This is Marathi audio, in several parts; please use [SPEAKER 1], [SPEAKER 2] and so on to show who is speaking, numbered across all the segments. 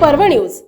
[SPEAKER 1] परभणी न्यूज.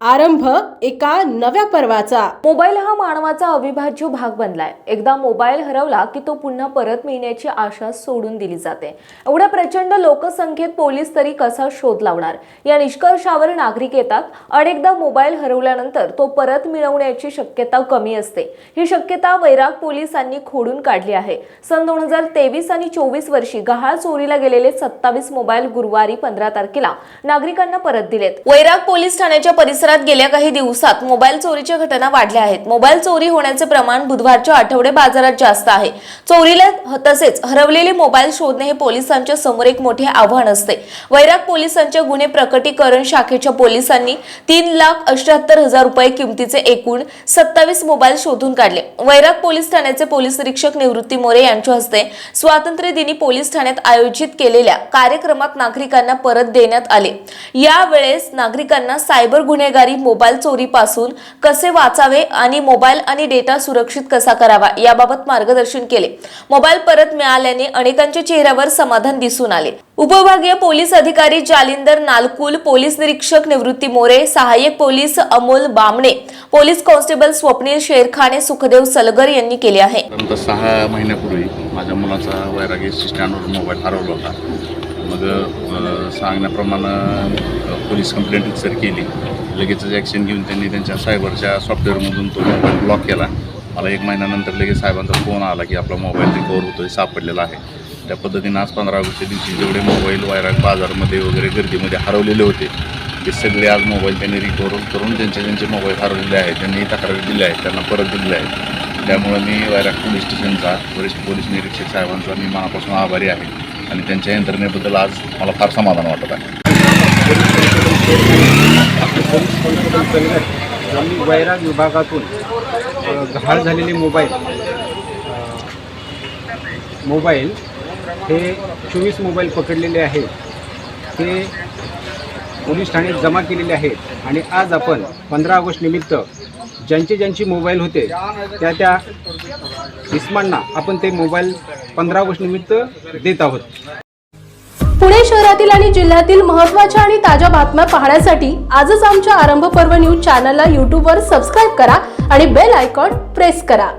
[SPEAKER 1] आरंभ एका नव्या पर्वाचा.
[SPEAKER 2] मोबाईल हा मानवाचा अविभाज्य भाग बनलाय. एकदा मोबाईल हरवला की तो पुन्हा परत मिळण्याची आशा सोडून दिली जाते. एवढ्या प्रचंड लोकसंख्येत पोलीस तरी कसा शोध लावणार? या निष्कर्षावर नागरिक येतात. अनेकदा मोबाईल हरवल्यानंतर तो परत मिळवण्याची शक्यता कमी असते. ही शक्यता वैराग पोलिसांनी खोडून काढली आहे. सन दोन हजार तेवीस आणि चोवीस वर्षी गहाळ चोरीला गेलेले सत्तावीस मोबाईल गुरुवारी पंधरा तारखेला नागरिकांना परत दिलेत. वैराग पोलीस ठाण्याच्या परिसरात गेल्या काही दिवसात मोबाईल चोरीच्या घटना वाढल्या आहेत. मोबाईल चोरी होण्याचे प्रमाण बुधवारच्या आठवडे बाजारात जास्त आहे. चोरीला तसेच हरवलेले मोबाईल शोधणे हे पोलिसांच्या समोर एक मोठे आव्हान असते. वैराग पोलिसांच्या गुन्हे प्रकटीकरण शाखेच्या पोलिसांनी तीन लाख अष्ट्याहत्तर हजार रुपये किमतीचे एकूण सत्तावीस मोबाईल शोधून काढले. वैराग पोलीस ठाण्याचे पोलीस निरीक्षक निवृत्ती मोरे यांच्या हस्ते स्वातंत्र्य दिनी पोलीस ठाण्यात आयोजित केलेल्या कार्यक्रमात नागरिकांना परत देण्यात आले. यावेळेस नागरिकांना सायबर गुन्हे गुन्हेगारी मोबाईल चोरीपासून कसे वाचावे आणि मोबाईल आणि डेटा सुरक्षित कसा करावा याबाबत मार्गदर्शन केले. मोबाईल परत मिळाल्याने अनेकांच्या चेहऱ्यावर समाधान दिसून आले. उपविभागीय पोलीस अधिकारी जालिंदर नालकुल पोलीस निरीक्षक निवृत्ती मोरे सहाय्यक police Amol Bamne police constable Swapnil Sherkhane Sukhdev Salgar यांनी केले आहे.
[SPEAKER 3] सहा महिन्यापूर्वी माझ्या मुलाचा वैरागी स्टँडवर मोबाईल हरवला होता. मग सांगण्याप्रमाणे पोलीस कंप्लेंट सर केली. लगेचच ॲक्शन घेऊन त्यांनी त्यांच्या सायबरच्या सॉफ्टवेअरमधून तो मोबाईल ब्लॉक केला. मला एक महिन्यानंतर लगेच साहेबांचा फोन आला की आपला मोबाईल रिकवर होतोय सापडलेला आहे. त्या पद्धतीनं आज पंधरा ऑगस्टच्या दिवशी जेवढे मोबाईल वैराग बाजारमध्ये वगैरे गर्दीमध्ये हरवलेले होते ते सगळे आज मोबाईल त्यांनी रिकवर करून त्यांचे ज्यांचे मोबाईल हरवलेले आहेत. त्यांनी तक्रारी दिल्या आहेत त्यांना परत दिलेल्या आहेत. त्यामुळे मी वायराग पोलीस स्टेशनचा वरिष्ठ पोलीस निरीक्षक साहेबांचा मी मनापासून आभारी आहे. आणि त्यांच्या यंत्रणेबद्दल आज मला फार समाधान वाटत आहे.
[SPEAKER 4] वैराग विभागातून घाळ झालेले मोबाईल मोबाईल हे चोवीस मोबाईल पकडलेले आहेत. ते पोलीस ठाण्यात जमा केलेले आहेत. आणि आज आपण पंधरा ऑगस्ट निमित्त ज्यांचे ज्यांचे मोबाईल होते त्या त्या इस्मांना आपण ते मोबाईल पंधरा ऑगस्ट निमित्त देत आहोत.
[SPEAKER 1] पुणे शहरातील आणि जिल्ह्यातील महत्त्वाच्या आणि ताज्या बातम्या पाहण्यासाठी आजच आमच्या आरंभ पर्व न्यूज चॅनलला यूट्यूबवर सबस्क्राईब करा आणि बेल आयकॉन प्रेस करा.